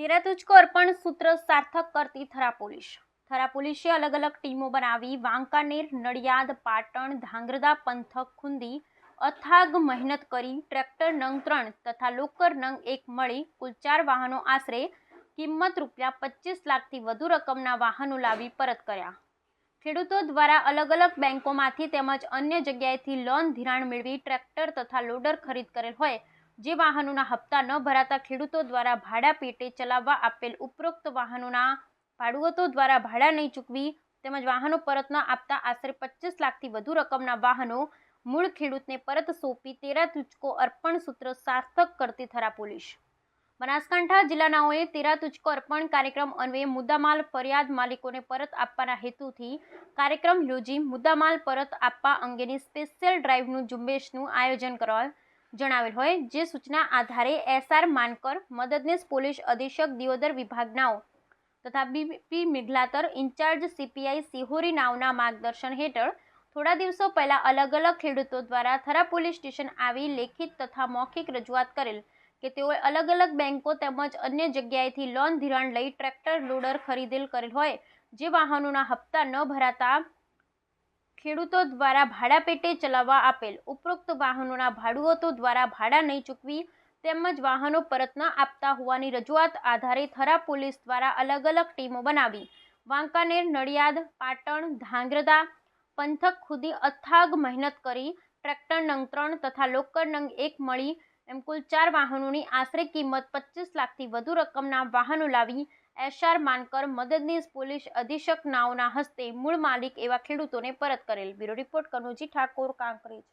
તેરા તુજકો અર્પણ સૂત્ર સાર્થક કરતી થરા પોલીસ. થરા પોલીસે અલગ અલગ ટીમો બનાવી વાંકાનેર, નડિયાદ, પાટણ ધાંગ્રધા પંથક ખુંદી, અથાગ મહેનત કરી ટ્રેક્ટર નંગ ત્રણ તથા લોકર નંગ એક મળી કુલ ચાર વાહનો આશરે કિંમત રૂપિયા પચીસ લાખથી વધુ રકમના વાહનો લાવી પરત કર્યા. ખેડૂતો દ્વારા અલગ અલગ બેંકોમાંથી તેમજ અન્ય જગ્યાએથી લોન ધિરાણ મેળવી ટ્રેક્ટર તથા લોડર ખરીદ કરેલ હોય જે વાહનોના હપ્તા ન ભરાતા ખેડૂતો દ્વારા ભાડા પેટે ચલાવવા આપેલ ઉપરોક્ત વાહનોના ભાડુઆતો દ્વારા ભાડા નહીં ચૂકવી તેમજ વાહનો પરત ન આપતા આશરે પચીસ લાખથી વધુ રકમના વાહનો મૂળ ખેડૂતને પરત સોંપી તેરા તુચકો અર્પણ સૂત્ર સાર્થક કરતી થરા પોલીસ. બનાસકાંઠા જિલ્લાનાઓએ તેરા તુચકો અર્પણ કાર્યક્રમ અન્વયે મુદ્દામાલ ફરિયાદ માલિકોને પરત આપવાના હેતુથી કાર્યક્રમ યોજી મુદ્દામાલ પરત આપવા અંગેની સ્પેશિયલ ડ્રાઈવનું ઝુંબેશનું આયોજન કરવા જણાવેલ હોય, જે સૂચના આધારે એસઆર માનકર, મદદનીશ પોલીસ અધિક્ષક દિયોદર વિભાગનાઓ તથા બીપી મિઘલાતર ઇન્ચાર્જ સીપીઆઈ સિહોરી નાવના માર્ગદર્શન હેઠળ થોડા દિવસો પહેલાં અલગ અલગ ખેડૂતો દ્વારા થરા પોલીસ સ્ટેશન આવી લેખિત તથા મૌખિક રજૂઆત કરેલ કે તેઓએ અલગ અલગ બેંકો તેમજ અન્ય જગ્યાએથી લોન ધિરાણ લઈ ટ્રેક્ટર લોડર ખરીદેલ કરેલ હોય, જે વાહનોના હપ્તા ન ભરાતા ખેડૂતો દ્વારા ભાડા પેટે ચલાવવા આપેલ. ઉપરોક્ત વાહનોના ભાડુઆતો દ્વારા ભાડા નહીં ચૂકવી તેમજ વાહનો પરત ન આપતા હોવાની રજૂઆત આધારે થરા પોલીસ દ્વારા અલગ અલગ ટીમો બનાવી. વાંકાનેર, નડિયાદ, પાટણ ધાંગ્રધા પંથક ખુદી અથાગ મહેનત કરી ટ્રેક્ટર નંગ ત્રણ તથા લોકર નંગ એક મળી. એમ કુલ ચાર વાહનોની આશરે કિંમત પચીસ લાખથી વધુ રકમના વાહનો લાવી એશઆર માનકર મદદનીશ પોલીસ અધિક્ષક નાઓના હસ્તે મૂળ માલિક એવા ખેડૂતોને પરત કરેલ. Bureau report Kanuji Thakor, Kankrej.